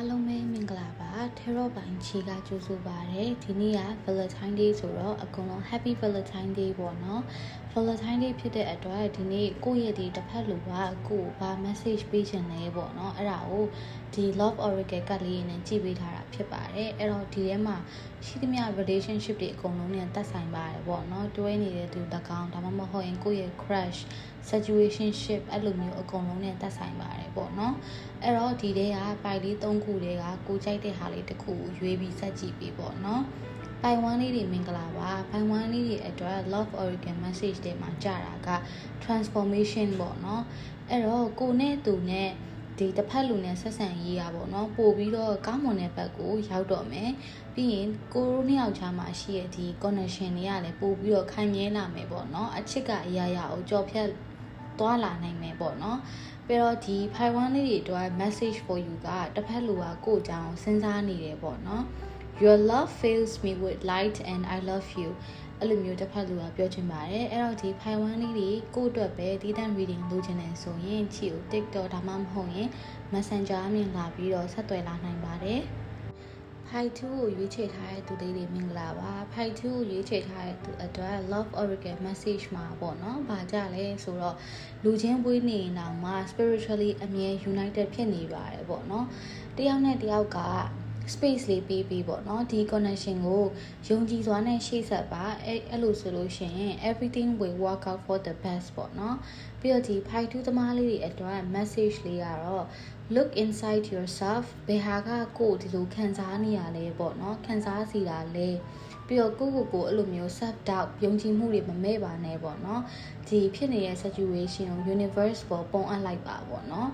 အားလုံးပဲမင်္ဂလာပါထေရောပိုင်ချီကကြိုဆိုပါရစေဒီနေ့က Valentine Day ဆိုတော့အကုန်လုံး Happy Valentine Day ပေါ့နော် Valentine Day ဖြစ်တဲ့အတွက်ဒီနေ့ကိုယ့်ရဲ့ဒီတစ်ဖက်လူကကိုယ်ဘာ message ပေးချင်လဲပေါ့နော်အဲ့ဒါကိုဒီ Love Oracle ကတ်လေးနဲ့ကြည့်ပေးထားတာဖြစ်ပါတယ်အဲ့တော့ဒီထဲမှာရှိသမျှ relationship တွေအကုန်လုံးနဲ့သက်ဆိုင်ပါတယ်ပေါ့နော်တွဲနေတဲ့သူတကောင်ဒါမှမဟုတ်ရင်ကိုယ့်ရဲ့ crush situationship အဲ့လိုမျိုးအကုန်လုံးနဲ့သက်ဆိုင်ပါတယ်ပေါ့နော်အဲ့တော့ဒီထဲကပိုက်လေး၃ခုတည်းကကိုကြိုက်တဲ့ဟာလေးတစ်ခုကိုရွေးပြီးစက်ကြည့်ပေးပေါ့နော်ပိုင်ဝမ်းလေးတွေမင်္ဂလာပါပိုင်ဝမ်းလေးတွေအတွက် love organ message တွေမှာကြာတာက transformation ပေါ့နော်အဲ့တော့ကိုနဲ့သူနဲ့ဒီတစ်ဖက်လူနဲ့ဆက်ဆံရေးရပါတော့ပို့ပြီးတော့ကောင်းမွန်တဲ့ဘက်ကိုရောက်တော့မယ်ပြီးရင်ကိုရိုနှစ်ယောက်ချာမှာရှိတဲ့ဒီ connection တွေကလည်းပို့ပြီးတော့ခိုင်မြဲလာမယ်ပေါ့နော်အချစ်ကအရာရာကိုကြော်ဖြတ် သွားလာနိုင်မယ်ပေါ့နော်ပြီးတော့ဒီဖိုင်ဝမ်လေးတွေအတွက် message for you ကတစ်ဖက်လူကကိုယ့်အကြောင်းစဉ်းစားနေတယ်ပေါ့နော် your love fills me with light and i love you အဲ့လိုမျိုးတစ်ဖက်လူကပြောချင်ပါတယ်အဲ့တော့ဒီဖိုင်ဝမ်လေးတွေကိုယ့်အတွက်ပဲဒီတန် reading လုပ်ချင်တယ်ဆိုရင်ချီကို TikTok ဒါမှမဟုတ်ရင် Messenger အမြင်လာပြီးတော့ဆက်သွယ်လာနိုင်ပါတယ် ဖိုက်2ကိုရွေးချယ်ထားတဲ့သူလေးတွေမင်္ဂလာပါဖိုက်2ကိုရွေးချယ်ထားတဲ့သူအတွက် love oracle message မှာပေါ့နော်။ဘာကြလဲဆိုတော့လူချင်းပွေးနေရင်တော့မှ spiritually အမြဲ united ဖြစ်နေပါတယ်ပေါ့နော်။တယောက်နဲ့တယောက်က space လေးပေးပြီးပေါ့နော်ဒီ connection ကိုယုံကြည်စွာနဲ့ရှေ့ဆက်ပါအဲ့အဲ့လိုဆိုလို့ရှိရင် everything will work out for the best ပေါ့နော်ပြီးတော့ဒီ fight to သမားလေးတွေအတွက် message လေးကတော့ look inside yourself ဘယ်ဟာကကိုယ်ဒီလိုခံစားနေရလဲပေါ့နော်ခံစားစီတာလဲပြီးတော့ကိုကိုကိုအဲ့လိုမျိုး self doubt ယုံကြည်မှုတွေမမဲ့ပါနဲ့ပေါ့နော်ဒီဖြစ်နေတဲ့ situation ကို universe ပေါ်ပုံအပ်လိုက်ပါပေါ့နော်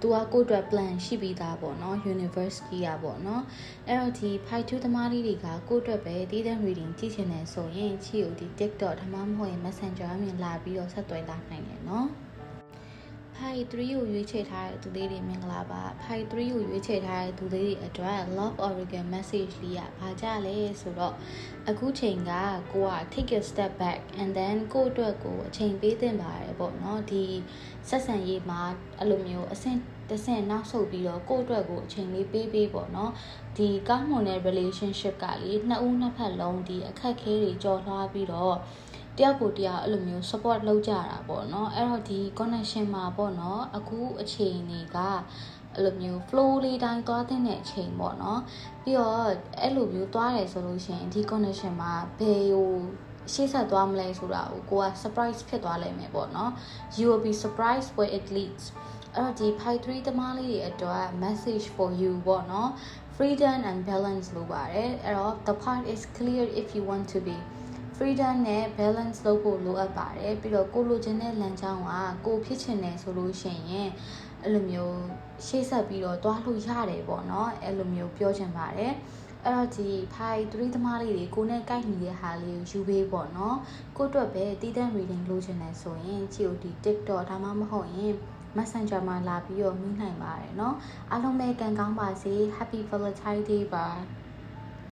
သူကကိုယ့်အတွက် plan ရှိပြီးသားပေါ့နော် university อ่ะပေါ့နော်အဲ့တော့ဒီ5 2သမားလေးတွေကကိုယ့်အတွက်ပဲတည်တဲ့ reading ကြည့်ချင်တယ်ဆိုရင်ချီကိုဒီ TikTok ဒါမှမဟုတ်ရင် Messenger အမြင်လာပြီးတော့ဆက်သွယ်လာနိုင်တယ်နော် ဖိုင်3ကိုရွေးချယ်ထားတဲ့သူလေးတွေမင်္ဂလာပါဖိုင်3ကိုရွေးချယ်ထားတဲ့သူလေးတွေအတွက် love organ message လေးอ่ะဘာကြလဲဆိုတော့အခုချိန်ကကိုက take a step back and then ကိုယ့်အတွက်ကိုအချိန်ပေးသင့်ပါတယ်ပေါ့เนาะဒီဆက်ဆံရေးမှာအဲ့လိုမျိုးအဆင့်တစ်ဆင့်နောက်ဆုတ်ပြီးတော့ကိုယ့်အတွက်ကိုအချိန်လေးပေးပေးပေါ့เนาะဒီကောင်းမွန်တဲ့ relationship ကလေနှစ်ဦးနှစ်ဖက်လုံးဒီအခက်ခဲတွေကြော်လွှားပြီးတော့ တယောက်ကိုတယောက်အဲ့လိုမျိုး support လုပ်ကြတာပေါ့နော်အဲ့တော့ဒီ connection မှာပေါ့နော်အခုအချိန်တွေကအဲ့လိုမျိုး flow လေးတိုင်းသွားတဲ့အချိန်ပေါ့နော်ပြီးတော့အဲ့လိုမျိုးသွားတယ်ဆိုလို့ရှိရင်ဒီ connection မှာဘယ်ဟိုရှေ့ဆက်သွားမလဲဆိုတာကိုကိုက surprise ဖြစ်သွားလိမ့်မယ်ပေါ့နော် you will be surprised where it leads အဲ့တော့ဒီ phi 3တမားလေးတွေအတွက် message for you ပေါ့နော် freedom and balance လို့ပါတယ်အဲ့တော့ the path is clear if you want to be freedom နဲ့ balance လုပ်ဖို့လိုအပ်ပါတယ်ပြီးတော့ကိုလိုချင်တဲ့လမ်းကြောင်းကကိုဖြစ်ချင်တယ်ဆိုလို့ရှိရင်အဲ့လိုမျိုးရှေ့ဆက်ပြီးတော့တွားလို့ရတယ်ပေါ့เนาะအဲ့လိုမျိုးပြောချင်ပါတယ်အဲ့တော့ဒီဖိုင်3သမားလေးတွေကိုနဲ့ကိုက်နေတဲ့ဟာလေးကိုယူပေးပေါ့နော်ကိုအတွက်ပဲတည်တံ့ reading လုပ်ချင်တယ်ဆိုရင်ကြည့်ဦးဒီ TikTok ဒါမှမဟုတ်ရင် Messenger မှာလာပြီးတော့မိနိုင်ပါတယ်เนาะအားလုံးပဲကံကောင်းပါစေ Happy Valentine Day ပါ